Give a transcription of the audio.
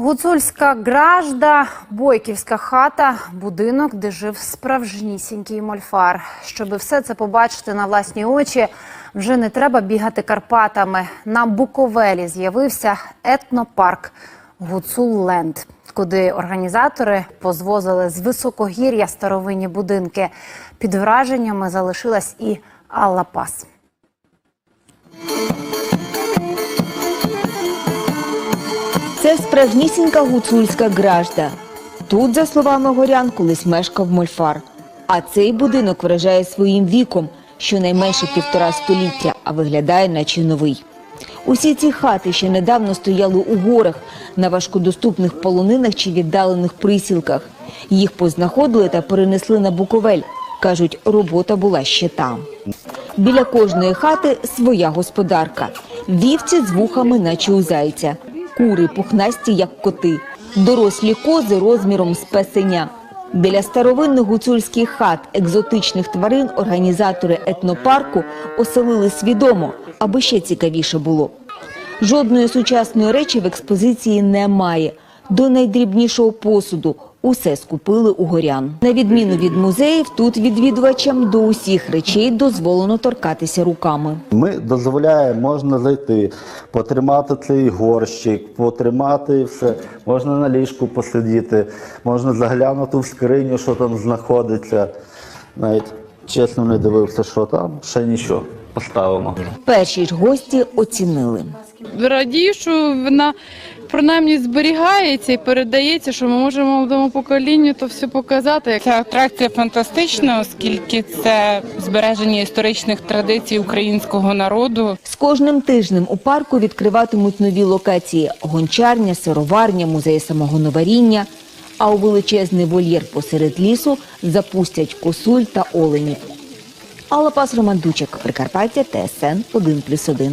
Гуцульська гражда, бойківська хата, будинок, де жив справжнісінький мольфар. Щоби все це побачити на власні очі, вже не треба бігати Карпатами. На Буковелі з'явився етнопарк Гуцулленд, куди організатори позвозили з високогір'я старовинні будинки. Під враженнями залишилась і Алла Це справжнісінька гуцульська гражда. Тут, за словами горян, колись мешкав мольфар. А цей будинок вражає своїм віком, щонайменше півтора століття, а виглядає наче новий. Усі ці хати ще недавно стояли у горах, на важкодоступних полонинах чи віддалених присілках. Їх познаходили та перенесли на Буковель. Кажуть, робота була ще там. Біля кожної хати своя господарка. Вівці з вухами, наче у зайця. Кури пухнасті, як коти. Дорослі кози розміром з песеня. Біля старовинних гуцульських хат екзотичних тварин організатори етнопарку оселили свідомо, аби ще цікавіше було. Жодної сучасної речі в експозиції немає. До найдрібнішого посуду усе скупили у горян. На відміну від музеїв, тут відвідувачам до усіх речей дозволено торкатися руками. Ми дозволяємо, можна зайти, потримати цей горщик, потримати все. Можна на ліжку посидіти, можна заглянути в скриню, що там знаходиться. Навіть чесно не дивився, що там, ще нічого. Поставимо. Перші ж гості оцінили. Радію, що вона принаймні зберігається і передається, що ми можемо молодому поколінню то все показати. Ця атракція фантастична, оскільки це збереження історичних традицій українського народу. З кожним тижнем у парку відкриватимуть нові локації: гончарня, сироварня, музей самогоноваріння. А у величезний вольєр посеред лісу запустять косуль та оленів. Алла Пас Роман Дучик, Прикарпаття, ТСН 1+,1.